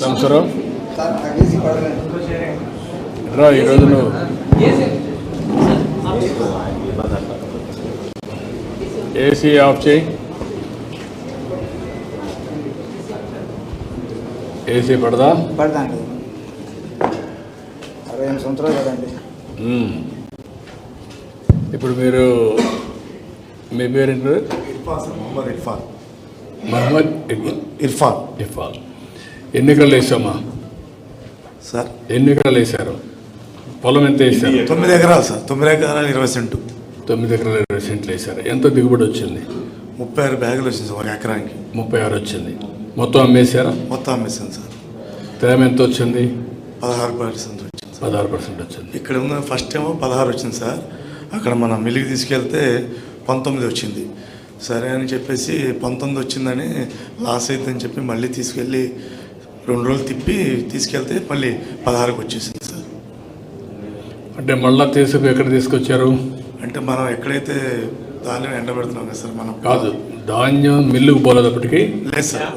సంవత్సరం. రా ఈరోజు నువ్వు. ఏసీ ఆఫ్ చేయి. ఏసీ పడదా? పడదండి. అరవై ఎనిమిది సంవత్సరాలు కదండి. ఇప్పుడు మీరు మీ పేరేంటి ఇర్ఫాన్ సార్ మొహమ్మద్ ఇర్ఫాన్. మహమ్మద్ ఇర్ఫాన్. ఇఫాల్ ఎన్నికలు వేసామా? సార్. ఎన్నికలు వేశారు? పొలం ఎంత వేశారు? తొమ్మిది ఎకరాలు సార్. తొమ్మిది ఎకరాలు ఇరవై సెంటు. తొమ్మిది ఎకరాల ఇరవై సెంట్లు వేశారు. ఎంత దిగుబడి వచ్చింది? ముప్పై ఆరు బ్యాగులు వచ్చింది సార్ ఒక ఎకరానికి. ముప్పై ఆరు వచ్చింది. మొత్తం అమ్మేశారా? మొత్తం అమ్మేసాను సార్. తేమ ఎంత వచ్చింది? పదహారు పర్సెంట్ వచ్చింది పదహారు పర్సెంట్ వచ్చింది. ఇక్కడ ఉన్న ఫస్ట్ ఏమో పదహారు వచ్చింది సార్. అక్కడ మనం మిల్లికి తీసుకెళ్తే పంతొమ్మిది వచ్చింది. సరే అని చెప్పేసి పంతొమ్మిది వచ్చిందని లాస్ అవుతుందని చెప్పి మళ్ళీ తీసుకెళ్ళి రెండు రోజులు తిప్పి తీసుకెళ్తే మళ్ళీ పదహారుకి వచ్చేసింది సార్. అంటే మళ్ళా తీసుకు ఎక్కడ తీసుకొచ్చారు? అంటే మనం ఎక్కడైతే ధాన్యం ఎండబెడుతున్నాం కదా సార్ మనం. కాదు ధాన్యం మిల్లుకు పోలేదప్పటికి లేదు సార్.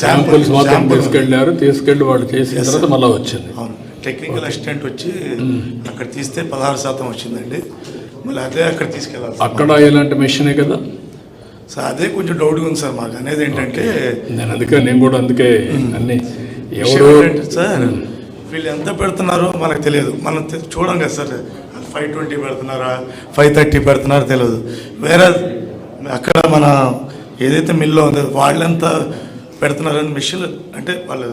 శాంపుల్స్ మాత్రం శాంపుల్. తీసుకెళ్ళారు. తీసుకెళ్ళి వాళ్ళు చేసిన తర్వాత. మళ్ళీ వచ్చింది. అవును. టెక్నికల్ అసిస్టెంట్ వచ్చి అక్కడ తీస్తే పదహారు శాతం వచ్చిందండి. మళ్ళీ అదే అక్కడ తీసుకెళ్ళాలి. అక్కడ ఇలాంటి మెషినే కదా? సార్ అదే కొంచెం డౌట్గా ఉంది సార్ మాకు. అనేది ఏంటంటే నేను అందుకే నేను కూడా అందుకే అన్ని సార్ వీళ్ళు ఎంత పెడుతున్నారో మనకు తెలియదు. మనం చూడం కదా సార్ ఫైవ్ ట్వంటీ పెడుతున్నారా ఫైవ్ థర్టీ పెడుతున్నారో తెలియదు. వేరే అక్కడ మన ఏదైతే మిల్లో ఉందో వాళ్ళెంత పెడుతున్నారని మిషన్ అంటే వాళ్ళు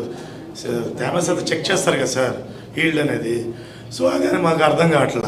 తేమ శాతం చెక్ చేస్తారు కదా సార్ ఈల్డ్ అనేది. సో అదే మాకు అర్థం కావట్లేదు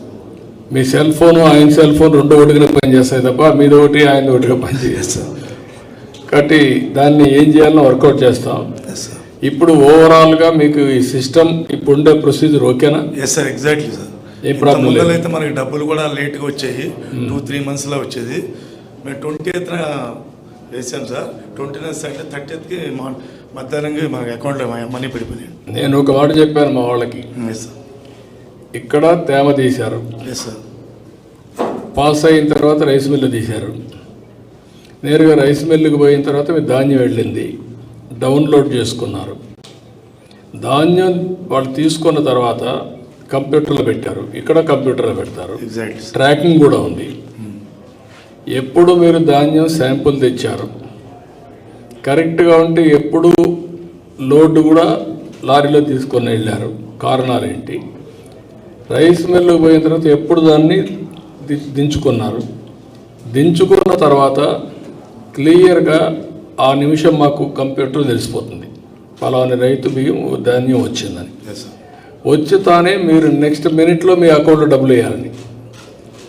మీ సెల్ ఫోన్ ఆయన సెల్ ఫోన్ రెండు ఒకటిగా పనిచేస్తాయి తప్ప మీది ఒకటి ఆయన ఒకటిగా సార్ కాబట్టి దాన్ని ఏం చేయాలో వర్కౌట్ చేస్తాం. ఇప్పుడు ఓవరాల్గా మీకు ఈ సిస్టమ్ ఇప్పుడు ఉండే ప్రొసీజర్ ఓకేనా? ఎస్ సార్ ఎగ్జాక్ట్లీ సార్ ఏ లేదు. అయితే మనకి డబ్బులు కూడా లేట్గా వచ్చాయి. టూ త్రీ మంత్స్లో వచ్చేది. మేము ట్వంటీ ఎయిత్న వేసాం సార్ ట్వంటీ నైన్త్ అంటే థర్టీ ఎయిత్కి మా మధ్యాహ్నంగా మనకి అకౌంట్లో మనీ పడిపోయాయి నేను ఒక మాట చెప్పాను మా వాళ్ళకి. ఎస్ సార్ ఇక్కడ తేమ తీశారు. పాస్ అయిన తర్వాత రైస్ మిల్లు తీశారు. నేరుగా రైస్ మిల్లుకి పోయిన తర్వాత మీ ధాన్యం వెళ్ళింది. డౌన్లోడ్ చేసుకున్నారు. ధాన్యం వాళ్ళు తీసుకున్న తర్వాత కంప్యూటర్లో పెట్టారు. ఇక్కడ కంప్యూటర్లో పెడతారు. ట్రాకింగ్ కూడా ఉంది. ఎప్పుడు మీరు ధాన్యం శాంపుల్ తెచ్చారు? కరెక్ట్గా ఉంటే ఎప్పుడు లోడ్ కూడా లారీలో తీసుకొని వెళ్ళారు. కారణాలు ఏంటి? రైస్ మిల్లుకు పోయిన తర్వాత ఎప్పుడు దాన్ని దించుకున్నారు? దించుకున్న తర్వాత క్లియర్గా ఆ నిమిషం మాకు కంప్యూటర్ తెలిసిపోతుంది. ఫలాని రైతు బియ్యం ధాన్యం వచ్చిందని. వచ్చి తానే మీరు నెక్స్ట్ మినిట్లో మీ అకౌంట్లో డబ్బులు వేయాలని.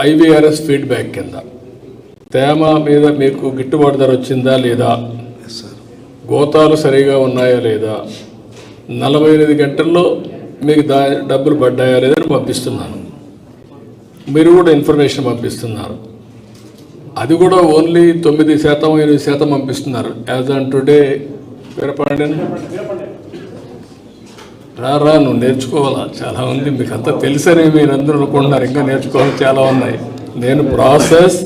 ఐవీఆర్ఎస్ ఫీడ్బ్యాక్ కింద. తేమ మీద మీకు గిట్టుబాటు ధర వచ్చిందా లేదా? గోతాలు సరిగా ఉన్నాయా లేదా? నలభై ఎనిమిది గంటల్లో మీకు దా డబ్బులు పడ్డాయా లేదా అని పంపిస్తున్నాను. మీరు కూడా ఇన్ఫర్మేషన్ పంపిస్తున్నారు. అది కూడా ఓన్లీ తొమ్మిది శాతం ఎనిమిది శాతం పంపిస్తున్నారు. As on today Veerapandian. రా రా నువ్వు నేర్చుకోవాలా? చాలా ఉంది. మీకు అంతా తెలుసని మీరు అందరూ అనుకుంటున్నారు ఇంకా నేర్చుకోవాలి. చాలా ఉన్నాయి. నేను ప్రాసెస్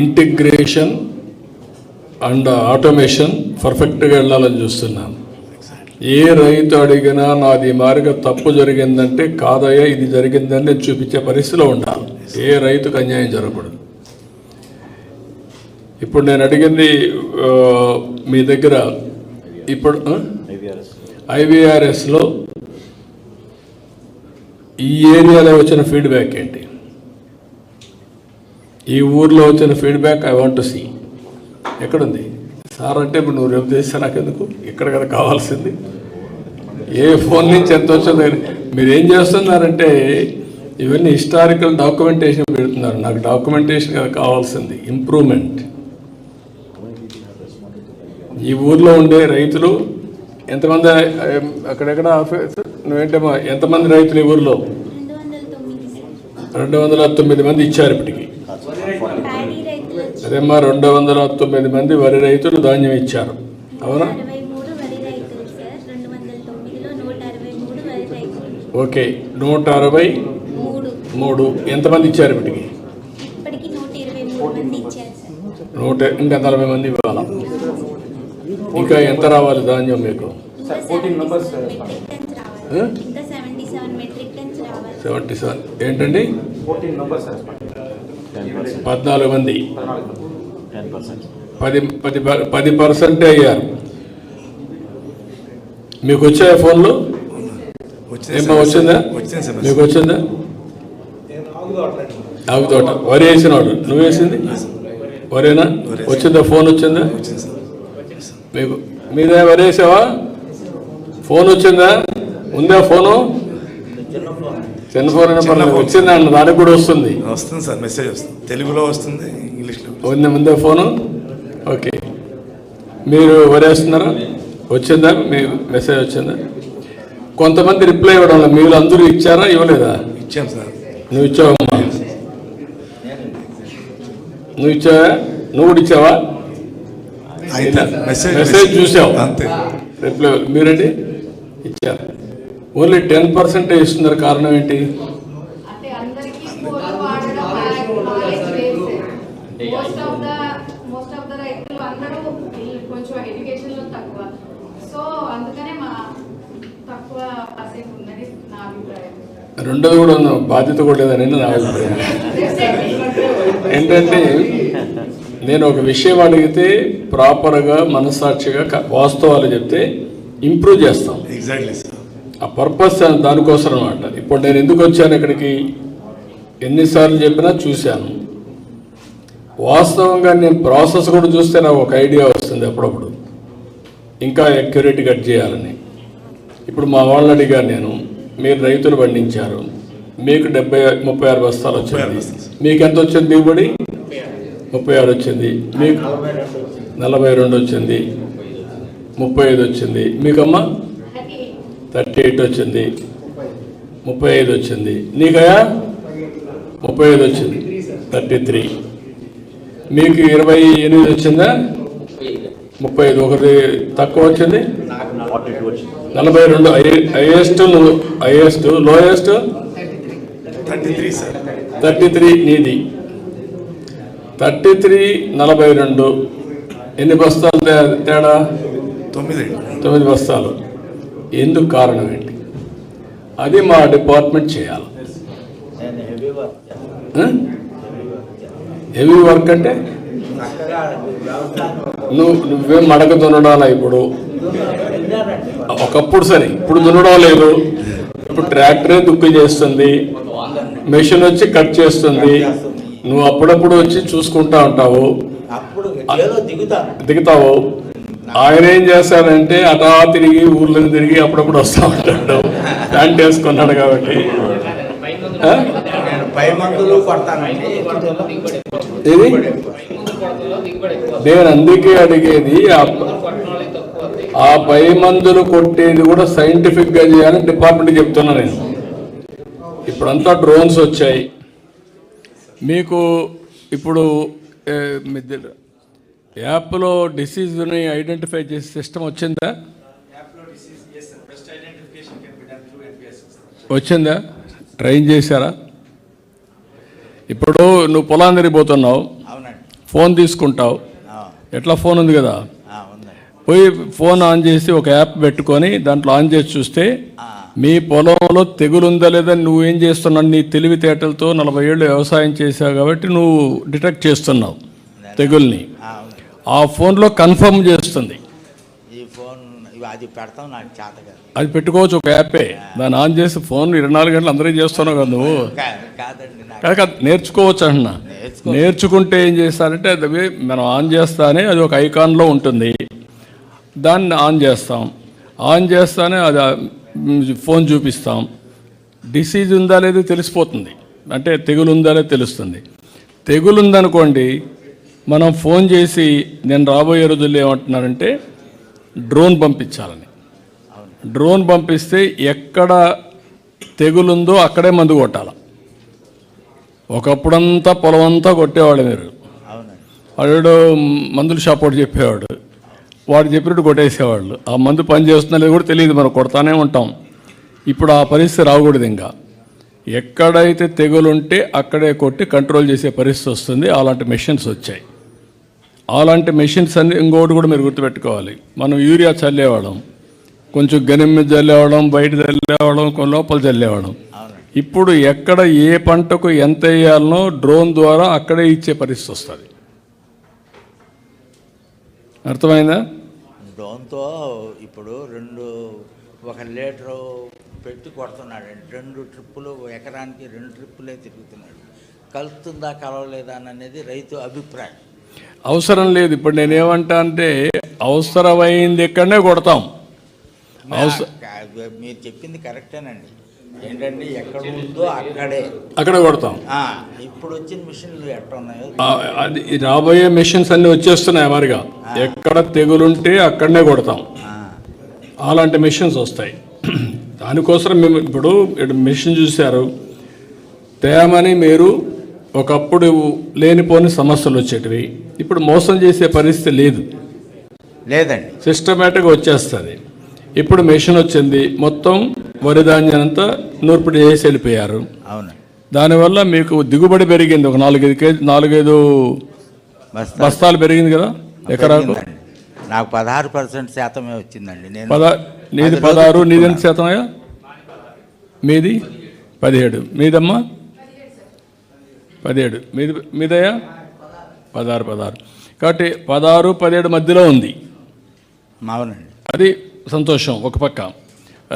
ఇంటిగ్రేషన్ అండ్ ఆటోమేషన్ పర్ఫెక్ట్గా వెళ్ళాలని చూస్తున్నాను. ఏ రైతు అడిగినా నాది మారిగా తప్పు జరిగిందంటే కాదయ్యా ఇది జరిగిందని నేను చూపించే పరిస్థితిలో ఉండాలి. ఏ రైతుకు అన్యాయం జరగకూడదు. ఇప్పుడు నేను అడిగింది మీ దగ్గర ఇప్పుడు ఐవీఆర్ఎస్లో ఈ ఏరియాలో వచ్చిన ఫీడ్బ్యాక్ ఏంటి? ఈ ఊర్లో వచ్చిన feedback I want to see ఎక్కడుంది? సార్ అంటే ఇప్పుడు నువ్వు రేపు చేస్తే నాకెందుకు? ఇక్కడ కదా కావాల్సింది. ఏ ఫోన్ నుంచి ఎంత వచ్చిందో మీరు ఏం చేస్తున్నారంటే ఇవన్నీ హిస్టారికల్ డాక్యుమెంటేషన్ పెడుతున్నారు. నాకు డాక్యుమెంటేషన్ కదా కావాల్సింది. ఇంప్రూవ్మెంట్. ఈ ఊర్లో ఉండే రైతులు ఎంతమంది అక్కడెక్కడ ఆఫీస్? నువ్వేంటమ్మా ఎంతమంది రైతులు ఈ ఊర్లో? రెండు వందల తొమ్మిది మంది ఇచ్చారు ఇప్పటికి. అదేమ్మా రెండు వందల తొమ్మిది మంది వరి రైతులు ధాన్యం ఇచ్చారు. అవునా? ఓకే నూట అరవై మూడు ఎంతమంది ఇచ్చారు ఇప్పటికి నూట ఇంకా నలభై మంది ఇవ్వాలా? ఇంకా ఎంత రావాలి ధాన్యం మీకు? Seventy seven. ఏంటండి? పద్నాలుగు మంది. పది పది ప- పది పర్సెంటే అయ్యారు. మీకు వచ్చాయా ఫోన్లు? వచ్చింది? మీకు వచ్చిందా? ఆగు తోట వరి వేసినాడు. నువ్వు వేసింది? వరేనా? వచ్చిందా? ఫోన్ వచ్చిందా? మీకు మీదే వరి వేసావా ఫోన్ వచ్చిందా? ఉందా ఫోను? చిన్న ఫోన్. వచ్చిందా? అన్న దానికి కూడా వస్తుంది. వస్తుంది సార్ మెసేజ్ వస్తుంది. తెలుగులో వస్తుంది ఇంగ్లీష్లో ఉంది ముందే ఫోను? ఓకే. మీరు వరేస్తున్నారా వచ్చిందా? మీ మెసేజ్ వచ్చిందా? కొంతమంది రిప్లై ఇవ్వడం లేదు. మీరు అందరూ ఇచ్చారా? ఇవ్వలేదా? ఇచ్చాం సార్. నువ్వు ఇచ్చావమ్మా. నువ్వు ఇచ్చావా? నువ్వు కూడా ఇచ్చావా? మెసేజ్ మెసేజ్ చూసావు. అంతే. రిప్లై మీరండి? ఇచ్చారు. ఓన్లీ టెన్ పర్సెంటే ఇస్తున్నారు కారణం ఏంటి? అంటే అందరికీ ఫోన్లు వాడడం నాలెడ్జ్ లేదు most of the most of the రైతులు అందరూ ఈ కొంచెం ఎడ్యుకేషన్లో తక్కువ. సో అందుకనే మా తక్కువ పర్సెంట్ ఉందని నా అభిప్రాయం. రెండోది కూడా. బాధ్యత కూడా లేదని నా అభిప్రాయం. ఏంటంటే నేను ఒక విషయం అడిగితే ప్రాపర్గా మనస్సాక్షిగా వాస్తవాలు చెప్తే ఇంప్రూవ్ చేస్తాం. ఎగ్జాక్ట్లీ సార్ ఆ పర్పస్ దానికోసం అనమాట ఇప్పుడు నేను ఎందుకు వచ్చాను ఇక్కడికి? ఎన్నిసార్లు చెప్పినా చూశాను. వాస్తవంగా నేను ప్రాసెస్ కూడా చూస్తే నాకు ఒక ఐడియా వస్తుంది అప్పుడప్పుడు. ఇంకా అక్యురేట్ కట్ చేయాలని. ఇప్పుడు మా వాళ్ళని అడిగాను నేను మీరు రైతులు పండించారు. మీకు డెబ్బై ముప్పై ఆరు బస్తాలు వచ్చింది. బస్తాలు. మీకు ఎంత వచ్చింది దిగుబడి? ముప్పై ఆరు వచ్చింది. మీకు నలభై రెండు వచ్చింది. ముప్పై ఐదు వచ్చింది. మీకమ్మా? థర్టీ ఎయిట్ వచ్చింది. ముప్పై ఐదు వచ్చింది. నీకయా ముప్పై ఐదు వచ్చింది. Thirty three. మీకు ఇరవై ఎనిమిది వచ్చిందా? ముప్పై ఐదు. ఒకటి తక్కువ వచ్చింది? నలభై రెండు. Highest highest lowest? Thirty three sir. Thirty three నీది. థర్టీ త్రీ నలభై రెండు. ఎన్ని బస్తాలు తేడా? తొమ్మిది. తొమ్మిది బస్తాలు. ఎందుకు కారణం ఏంటి? అది మా డిపార్ట్మెంట్ చేయాలి. హెవీ వర్క్ అంటే? నువ్వు నువ్వేం మడక దున్నడాలా ఇప్పుడు? ఒకప్పుడు సరే ఇప్పుడు దున్నడం లేదు. ఇప్పుడు ట్రాక్టరే దుక్కు చేస్తుంది. మెషిన్ వచ్చి కట్ చేస్తుంది. నువ్వు అప్పుడప్పుడు వచ్చి చూసుకుంటా ఉంటావు. అప్పుడు ఏదో దిగుతాను దిగుతావు. ఆయన ఏం చేస్తాడంటే అటా తిరిగి ఊర్లో తిరిగి అప్పుడప్పుడు వస్తా ఉంటాడు. ప్యాంట్ వేసుకున్నాడు కాబట్టి? నేను ఇది అందుకే అడిగేది ఆ- ఆ పై మందులు కొట్టేది కూడా సైంటిఫిక్గా చేయాలని డిపార్ట్మెంట్ చెప్తున్నా నేను. ఇప్పుడంతా డ్రోన్స్ వచ్చాయి. మీకు ఇప్పుడు యాప్లో డిసీజ్ని ఐడెంటిఫై చేసే సిస్టమ్ వచ్చిందా? వచ్చిందా? ట్రైన్ చేశారా? ఇప్పుడు నువ్వు పొలాన్ని తిరిగిపోతున్నావు ఫోన్ తీసుకుంటావు. ఎట్లా ఫోన్ ఉంది కదా? పోయి ఫోన్ ఆన్ చేసి ఒక యాప్ పెట్టుకొని దాంట్లో ఆన్ చేసి చూస్తే మీ పొలంలో తెగులు ఉందా లేదా నువ్వేం చేస్తున్నావు? నీ తెలివితేటలతో నలభై ఏళ్ళు వ్యవసాయం చేసావు కాబట్టి నువ్వు డిటెక్ట్ చేస్తున్నావు తెగుల్ని. ఆ, ఫోన్లో కన్ఫర్మ్ చేస్తుంది. ఈ ఫోన్ అది పెడతాం నాకు చేత కాదు. అది పెట్టుకోవచ్చు ఒక యాపే. దాన్ని ఆన్ చేసి ఫోన్ ఇరవై నాలుగు గంటలు అందరికీ చేస్తున్నావు కదా నువ్వు. కాక నేర్చుకోవచ్చు అంటున్నా. నేర్చుకో- నేర్చుకుంటే ఏం చేస్తారంటే అది మనం ఆన్ చేస్తానే అది ఒక ఐకాన్లో ఉంటుంది. దాన్ని ఆన్ చేస్తాం. ఆన్ చేస్తానే అది ఫోన్ చూపిస్తాం. డిసీజ్ ఉందా లేదో తెలిసిపోతుంది. అంటే తెగులు ఉందా లేదో తెలుస్తుంది. తెగులు ఉందనుకోండి మనం ఫోన్ చేసి నేను రాబోయే రోజుల్లో ఏమంటున్నారంటే డ్రోన్ పంపించాలని. డ్రోన్ పంపిస్తే ఎక్కడ తెగులుందో అక్కడే మందు కొట్టాలి. ఒకప్పుడంతా పొలం అంతా కొట్టేవాళ్ళు మీరు. వాడు మందుల షాప్ వాడు చెప్పేవాడు. వాడు చెప్పినట్టు కొట్టేసేవాళ్ళు. ఆ మందు పని చేస్తున్నా లేదు కూడా తెలియదు మనం కొడతానే ఉంటాం. ఇప్పుడు ఆ పరిస్థితి రాకూడదు ఇంకా. ఎక్కడైతే తెగులుంటే అక్కడే కొట్టి కంట్రోల్ చేసే పరిస్థితి వస్తుంది అలాంటి మెషిన్స్ వచ్చాయి. అలాంటి మెషిన్స్ అన్ని ఇంకోటి కూడా మీరు గుర్తుపెట్టుకోవాలి. మనం యూరియా చల్లేవాళ్ళం. కొంచెం గనిం మీద చల్లేవాళ్ళం బయట చల్లేవాళ్ళం కొన్ని లోపల చల్లేవాళ్ళం. ఇప్పుడు ఎక్కడ ఏ పంటకు ఎంత వేయాలనో డ్రోన్ ద్వారా అక్కడే ఇచ్చే పరిస్థితి వస్తుంది. అర్థమైందా? డ్రోన్తో ఇప్పుడు రెండు ఒక లీటరు పెట్టి కొడుతున్నాడు. రెండు ట్రిప్పులు ఎకరానికి రెండు ట్రిప్పులే తిరుగుతున్నాడు. కలుస్తుందా కలవలేదా అనేది రైతు అభిప్రాయం. అవసరం లేదు. ఇప్పుడు నేనేమంటా అంటే అవసరమైంది ఎక్కడనే కొడతాం. మీరు చెప్పింది కరెక్టేనండి. ఏంటంటే ఎక్కడ ఉందో అక్కడే. అక్కడ కొడతాం. ఇప్పుడు వచ్చిన మిషన్లు అది రాబోయే మెషిన్స్ అన్ని వచ్చేస్తున్నాయి మరిగా ఎక్కడ తెగులుంటే అక్కడనే కొడతాం. అలాంటి మెషిన్స్ వస్తాయి. దానికోసం మేము ఇప్పుడు మెషిన్ చూశారు. తేమని మీరు ఒకప్పుడు లేనిపోని సమస్యలు వచ్చేటివి. ఇప్పుడు మోసం చేసే పరిస్థితి లేదు. లేదండి. సిస్టమేటిక్గా వచ్చేస్తుంది. ఇప్పుడు మెషిన్ వచ్చింది. మొత్తం వరి ధాన్యం అంతా నూర్పిడి చేసి వెళ్ళిపోయారు. అవును. దానివల్ల మీకు దిగుబడి పెరిగింది. ఒక నాలుగైదు కేజీ నాలుగైదు బస్తా బస్తాలు పెరిగింది కదా? ఎకరాకు పెరిగిందండి. నాకు పదహారు పర్సెంట్ శాతమే వచ్చిందండి. నేను నీది పది పదహారు నీది ఎంత. శాతమయ్యా? మీది? పదిహేడు. మీదమ్మా? పదిహేడు. మీది మీదయ్యా? పదహారు పదహారు. కాబట్టి పదహారు పదిహేడు మధ్యలో ఉంది. అవునండి. అది సంతోషం ఒక పక్క.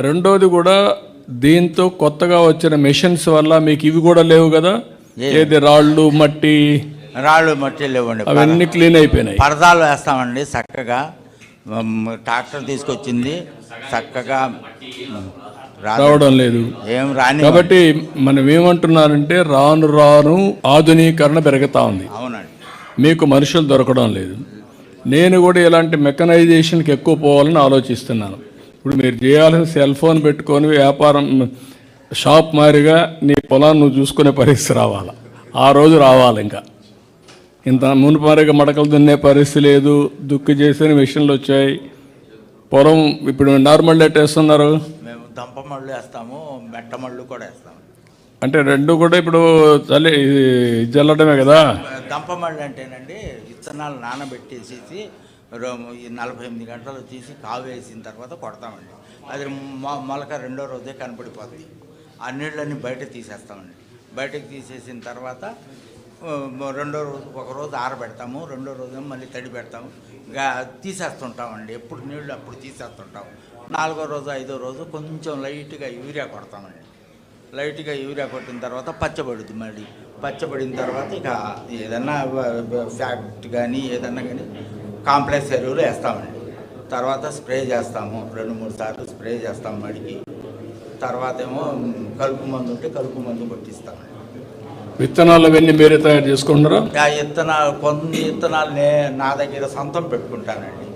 రెండోది కూడా దీంతో కొత్తగా వచ్చిన మెషిన్స్ వల్ల మీకు ఇవి కూడా లేవు కదా? ఏది? రాళ్ళు మట్టి? రాళ్ళు మట్టి లేవండి. అవన్నీ క్లీన్ అయిపోయినాయి. పరదాలు వేస్తామండి చక్కగా. ట్రాక్టర్ తీసుకొచ్చింది. చక్కగా. రావడం లేదు. ఏం రాని కాబట్టి మనం ఏమంటున్నారంటే రాను రాను ఆధునీకరణ పెరుగుతా ఉంది. అవునండి. మీకు మనుషులు దొరకడం లేదు. నేను కూడా ఇలాంటి మెకనైజేషన్కి ఎక్కువ పోవాలని ఆలోచిస్తున్నాను. ఇప్పుడు మీరు చేయాల్సిన సెల్ ఫోన్ పెట్టుకొని వ్యాపారం షాప్ మారిగా నీ పొలాన్ని నువ్వు చూసుకునే పరిస్థితి రావాలి? ఆ రోజు రావాలి ఇంకా. ఇంత మునుపరిగా మడకలు దున్నే పరిస్థితి లేదు దుక్కు చేసిన మిషన్లు వచ్చాయి. పొలం ఇప్పుడు నార్మల్ డేట్ వేస్తున్నారు? మేము దంపమళ్ళు వేస్తాము మెట్టమళ్ళు కూడా వేస్తాము. అంటే రెండు కూడా ఇప్పుడు చల్లి ఇది జల్లడమే కదా? దంపమళ్ళు అంటేనండి విత్తనాలు నానబెట్టేసేసి నలభై ఎనిమిది గంటలు తీసి కావు వేసిన తర్వాత కొడతామండి. అది మొ- మొలక రెండో రోజే కనపడిపోద్ది. ఆ నీళ్ళని బయట తీసేస్తామండి. బయటకు తీసేసిన తర్వాత రెండో రోజు ఒక రోజు ఆరబెడతాము రెండో రోజు మళ్ళీ తడి పెడతాము. తీసేస్తుంటామండి. ఎప్పుడు నీళ్ళు అప్పుడు తీసేస్తుంటాం. నాలుగో రోజు ఐదో రోజు కొంచెం లైట్గా యూరియా కొడతామండి. లైట్గా యూరియా కొట్టిన తర్వాత పచ్చబడుద్ది మళ్ళీ. పచ్చబడిన తర్వాత ఇక ఏదన్నా ఫ్యాక్ట్ కానీ ఏదన్నా కానీ కాంప్లెక్స్ ఎరువులు వేస్తామండి. తర్వాత స్ప్రే చేస్తాము. రెండు మూడు సార్లు స్ప్రే చేస్తాం మడికి. తర్వాత ఏమో కలుపు మందు ఉంటే కలుపు మందు కొట్టిస్తామండి విత్తనాలు అవన్నీ మీరే తయారు చేసుకుంటారా ఆ విత్తనాలు కొన్ని విత్తనాలు నే నా దగ్గర సొంతం పెట్టుకుంటానండి.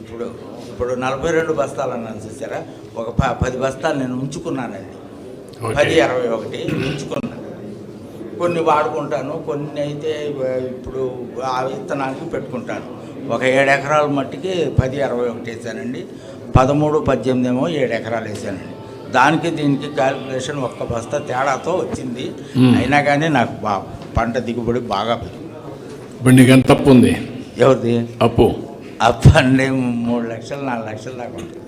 ఇప్పుడు ఇప్పుడు నలభై రెండు బస్తాలు అన్నాను చూసారా? ఒక ప పది బస్తాలు నేను ఉంచుకున్నానండి. పది అరవై ఒకటి ఉంచుకున్నాను కొన్ని వాడుకుంటాను కొన్ని అయితే ఇప్పుడు ఆ విత్తనానికి పెట్టుకుంటాను. ఒక ఏడు ఎకరాల మట్టికి పది అరవై ఒకటి వేసానండి. పదమూడు పద్దెనిమిది ఏమో ఏడు ఎకరాలు వేసానండి. దానికి దీనికి క్యాలిక్యులేషన్ ఒక్క బస్తా తేడాతో వచ్చింది. అయినా కానీ నాకు బా పంట దిగుబడి బాగా పెరిగింది. ఇప్పుడు నీకు ఎంత తప్పు ఉంది? ఎవరిది? అప్పు. అప్పండి మూడు లక్షలు నాలుగు లక్షలు దాకా ఉంటుంది